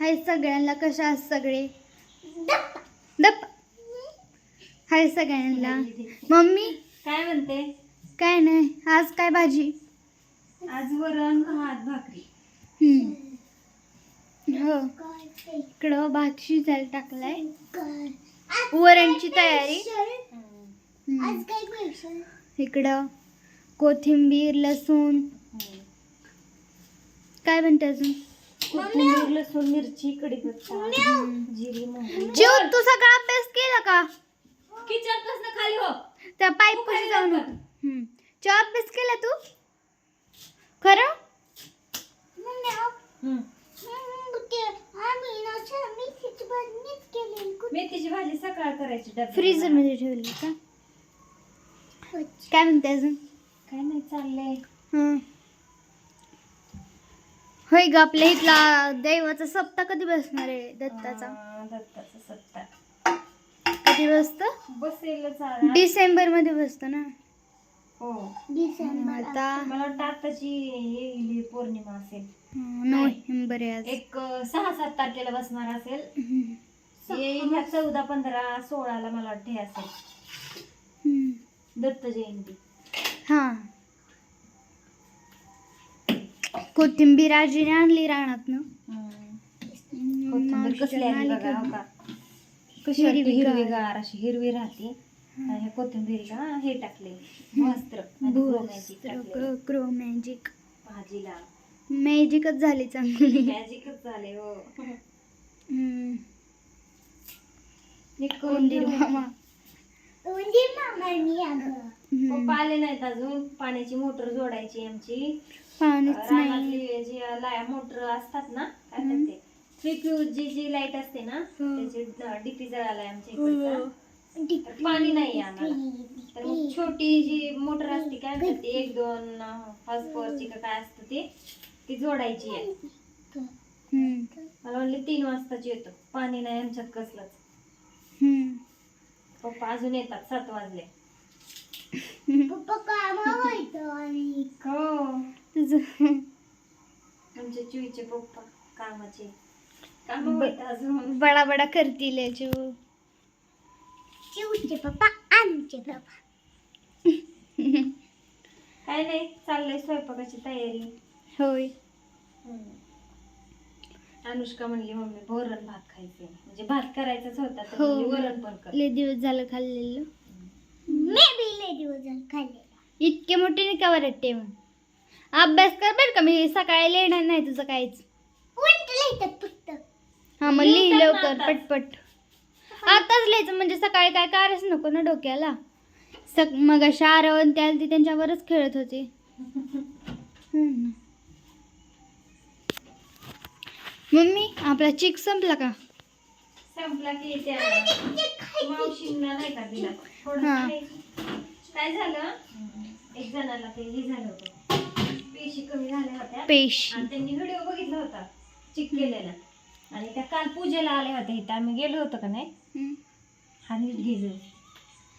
हाय सगळ्यांना कशा आहात सगळे? दप हाय सगळ्यांना. मम्मी? काय म्हणते? काय नाही. आज काय भाजी? आज वरण भात भाकरी. हम्म. हो. इकडं भात शिजायला टाकलाय. वरणची तयारी. हम्म. इकडं कोथिंबीर लसूण. काय म्हणते अजून? कोथिंबीर लसूण मिरची कढीपत्ता जिरी मोहरी जीव तू सगळा अभ्यास केला का किचनपासून खाली हो त्या पाईप काय जाऊन? हम्म. अभ्यास केला तू खरं हम्म. मेथीची भाजी सकाळ करायची डब्यात. फ्रीजरमध्ये ठेवली का काय म्हणते अजून काय नाही चाललंय हं. होय ग आपल्या इथला दैवाचा सप्ताह कधी बसणार आहे दत्ताचा? अं, दत्ताचा सत्ता कधी बसत? बसेल चाल डिसेंबरमध्ये बसतो ना? हो. आता. मला वाटतं आताची येईल पौर्णिमा असेल. हं, नोव्हेंबर आहे आज. एक अं, सहा सात तारखेला बसणार असेल. हं. येईल ह्या चौदा पंधरा सोळाला मला वाटतं हे असेल. हं. दत्त जयंती. हा. कोथिंबीर आजीने आणली रानात ना कोथिंबीर कसली आली बघा हो का? कशी वाटते हिरवीगार. हिरवीगार अशी हिरवी राहते. आणि ह्या कोथिंबीरीला हे टाकले. वस्त्र आणि गोमॅजिक टाकले. क्रो मॅजिक भाजीला. मॅजिकच झाली चांगली. मॅजिकच झाले हो. हं. हे करून उंदीर ठेवा. मामा? हं. पप्पा आले नाहीत अजून. पाण्याची मोटर जोडायची आमची. पाणीच नाही. रानातली जी लाया मोटर असतात ना काय म्हणतात ते थ्री फ्यूज जी जी लाइट असते ना हो. त्याची डीपी जळालाय आमच्या इकडचा. तर पाणी नाही आम्हाला. तर मग छोटी जी मोटर असते काय म्हणतात ते एक दोन हॉर्स पॉवरची का काय असतं ते ती जोडायची आहे. हं. मला म्हणले तीन वाजताची येतो. पाणी नाही आमच्यात कसलंच. हं. पप्पा अजून येतात सात वाजले. हो. तुझं. आमच्या चुईचे पप्पा कामाचे. काम अजून. बडा बडा करतील याची पप्पा आमचे पप्पा. काय नाही चाललंय स्वयंपाकाची तयारी. होय. अनुष्का म्हणली मम्मी वरण भात खायचे म्हणजे भात करायचाच होता तर हो. म्हणली वरण पण कर. लय दिवस झालं खाल्लेलं. मी बी लय दिवस झाले खाल्लेला. इतके मोठे नाही का बरं ठेवून अभ्यास कर बरं का मी सकाळी लिहिणार नाही तुझं काहीच. हा मग लिहि लवकर. पटपट. आताच लिहायचं म्हणजे सकाळी काय कारच नको ना डोक्याला. सक मग शारवण त्याला ती त्यांच्यावरच खेळत होते. मम्मी आपला चिक संपला का? संपला की त्या मावशींना नाही का दिला? थोडं हा. खायचं. काय झालं? एक जणाला ते हे झालं होतं. पेशी कमी झाल्या होत्या. पेश. आणि त्यांनी व्हिडिओ बघितला होता चिक केलेला आणि त्या काल पूजेला आल्या होत्या इथं. आम्ही गेलो होतो का नाही. हा नीट घेजो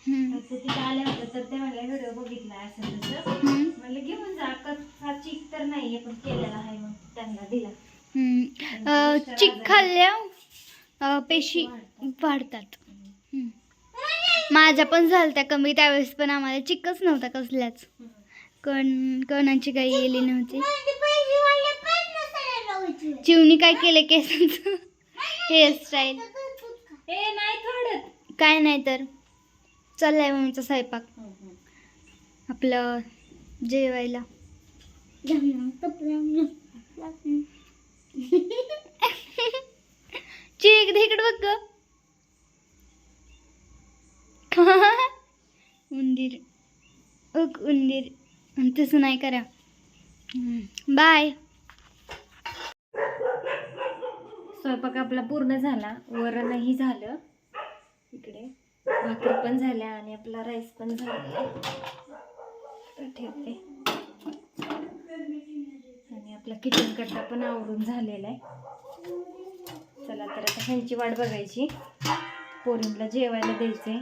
हम्म. तर ते तिथे आल्या होत्या. तर ते म्हणले व्हिडिओ बघितला असं तसं. म्हणलं घेऊन जा. कच्चा चिक तर नाहीये पण केलेला आहे. मग त्यांना दिला. हम्म. अं, चिक खाल्ल्या अं, पेशी वाढतात. हम्म. माझ्या पण झालत्या कमी. त्यावेळेस पण आम्हाला चिकच नव्हता कसल्याच. कण कणाची काही गेली नव्हती. चिवनी काय केले केसांचं? हेअरस्टाईल. ए नाही काढत. काय नाही तर. चाललाय मम्मीचा स्वयंपाक. आपलं जेवायला. दे इकडे बघ ग. उंदीर. ओक उंदीर. तसं नाही करा. बाय. स्वयंपाक आपला पूर्ण झाला. वरणही झालं. इकडे भाकरी पण झाल्या आणि आपला राईस पण झाला. ठेवते. आणि आपला किचन कट्टा पण आवरून झालेला आहे. चला तर आता ह्यांची वाट बघायची. पोरींला जेवायला द्यायचे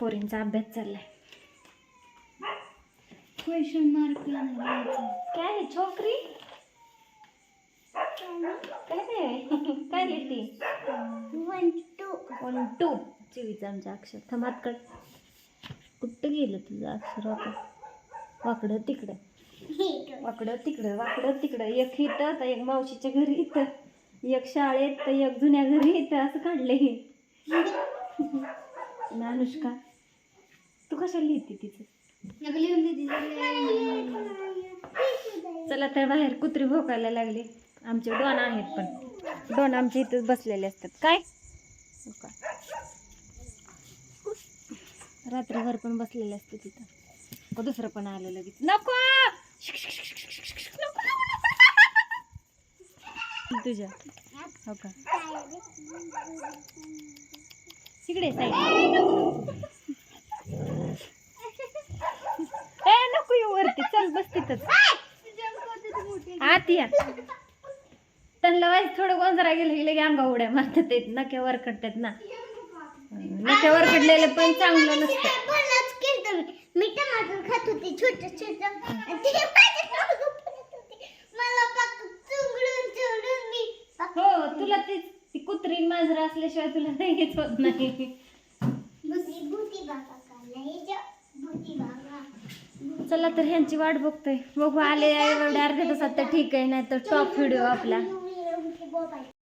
पोरींचा अभ्यास चाललाय. क्वेश्चन मार्क काय आहे, छोकरी? काय लिहिते वन टू वन टू चिवीचं आमच्या अक्षर. थमात कट कुठं गेलं तुझं अक्षर होतं? वाकडं तिकडं. वाकडं तिकडं वाकडं तिकडं. एक इथं तर एक मावशीच्या घरी इथं. एक शाळेत तर एक जुन्या घरी इथं. असं काढलंय. आणि अनुष्का तू कशाला लिहिते तिचं? चला तर बाहेर कुत्री भोकायला लागली. आमचे डॉन आहेत पण. डॉन आमच्या इथंच बसलेले असतात. काय? हो का? रात्रभर पण बसलेले असते तिथं. दुसरं पण आलं लगेच. नको! नको. तुझ्या. हो का? तिकडे साईड तिथंच आत या. त्यांना वाईस थोडं गोंधळा गेलं की लगे अंगा उड्या मारतात ते. नक्यावर कडतात ना. नक्यावर कडलेलं पण चांगलं नसतं. मी टमाटर खात होते छोट छोट हो तुला ती ती कुत्री मांजर असल्याशिवाय तुला नाही घेत होत नाही भूती भूती बाबा काढला ह्याच्या भूती बाबा चला तर ह्यांची वाट बघतोय. बघू आले एवढ्या अर्ध्या तासात तर ठीक आहे नाही तर टॉप व्हिडिओ आपला.